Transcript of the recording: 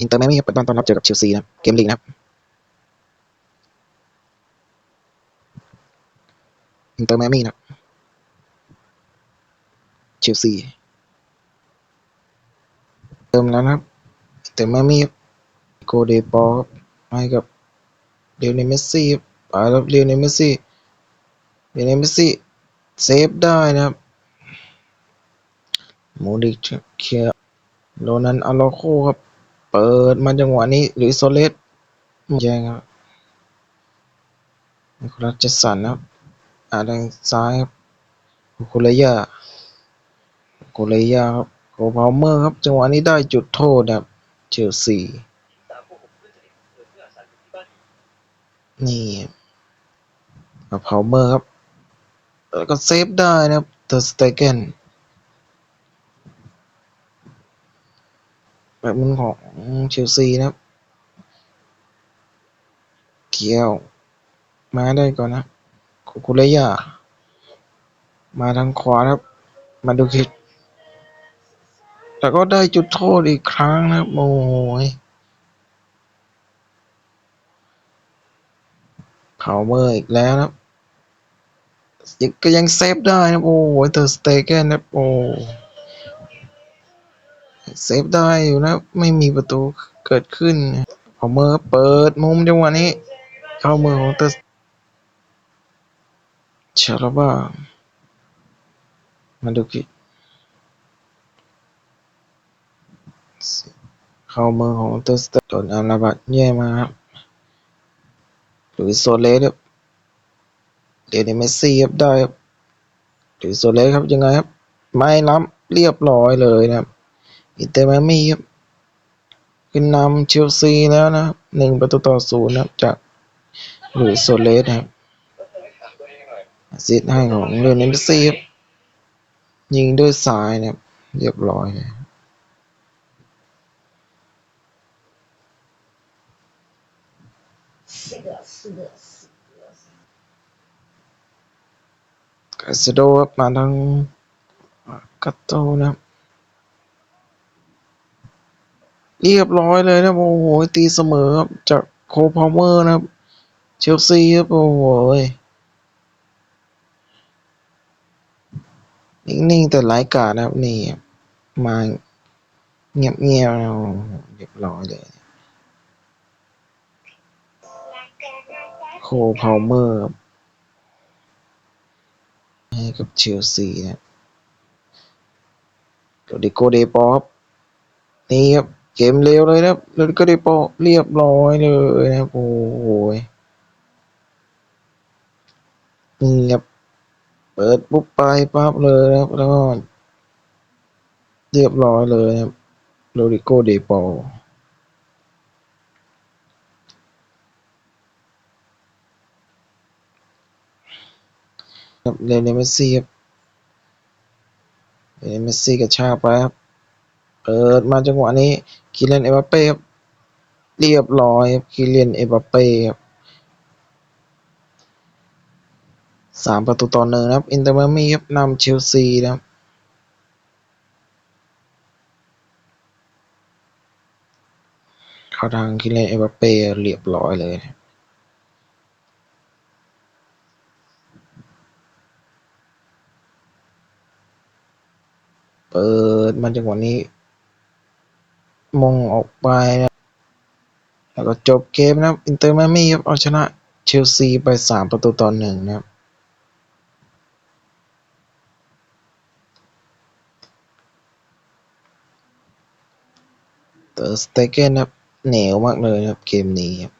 อินเตอร์แมมี่ครับเปิดบ้านต้อนรับเจอกับเชลซีนะครับเกมลีกนะครับอินเตอร์แมมี่นะครับเชลซีเติมแล้วนะครับอินเตอร์แมมี่ครับโกเดปอครับให้กับเลียวเนเมสซี่ครับไปแล้วเลียวเนเมสซี่เลียวเนเมสซี่เซฟได้นะครับโมดิกเคลียร์โรนันอาโลโคครับ เปิดมาจังหวะนี้หรือโซเลสแย่งครับนิโคลัสเจสันนะครับอ่าทางซ้ายครับโคเลยาโคเลยาครับโคพาวเมอร์ครับ จังหวะนี้ได้จุดโทษนะครับเชลซีนี่ครับพาวเมอร์ครับแล้วก็เซฟได้นะครับเตอร์สเตเกน แบบมันของเชลซีนะครับ เกี่ยว มาได้ก่อนนะคุคุระยามาทางขวาครับ มาดูคิดแต่ก็ได้จุดโทษอีกครั้งนะครับโอ้ยเผาเมอร์อีกแล้วนะครับยังก็ยังเซฟได้นะโอ้ยเตอร์สเตเกนนะโอ้ เซฟได้อยู่นะไม่มีประตูเกิดขึ้นเผาเมอเปิดมุมจังหวะนี้ เข้ามือของเตอร์ชาลบ้ามาดูกิเข้ามือของเตอร์สเตโดนอาราบัตแย่มาครับหรือโซเลสครับเดนเมสซี่ครับได้ครับหรือโซเลสครับยังไงครับ ไม่ล้ำเรียบร้อยเลยนะครับ อินเตอร์ไมอามี่ครับขึ้นนำเชลซีแล้วนะหนึ่งประตูต่อศูนย์นะจากหลุยส์โซเลสครับซิดให้ของเรือนเอมซีครับยิงด้วยซ้ายนะครัเรียบร้อยเลยกาสโดครับมาทางกัตโตนะครับ เรียบร้อยเลยนะครับโอ้โห ตีเสมอครับจากโคพาวเมอร์นะครับ เชลซีครับโอ้โหนิ่งๆแต่หลายกาดนะครับ นี่มาเงียบๆนะโอ้โหเรียบร้อยเลย โคพาวเมอร์ให้กับเชลซีนะโรดิโกเดปอครับนี่ครับ เกมเร็วเลยนะครับโรดิโกเดปเรียบร้อยเลยนะครับโอ้โหนี่ครับเปิดปุ๊บไปปั๊บเลยนะครับแล้วก็เรียบร้อยเลยนะครับโรดิโกเดปอครับเลนเนลเมสซี่ครับเลนเนลเมสซี่กระชากไปครับ เปิดมาจังหวะนี้คิเลนเอบัปเป้ครับเรียบร้อยคิเลนเอบัปเป้ครับสามประตูต่อหนึ่งนะครับ อินเตอร์มามี่ครับนำเชลซีนะครับเข้าทางคิเลนเอบัปเป้เรียบร้อยเลยเปิดมาจังหวะนี้ มงออกไปนะแล้วก็จบเกมนะครับอินเตอร์มามี่ครับเอาชนะเชลซีไปสามประตูต่อหนึ่งนะครับเตอร์สเตเกนนะครับเหนียวมากเลยครับเกมนี้ครับ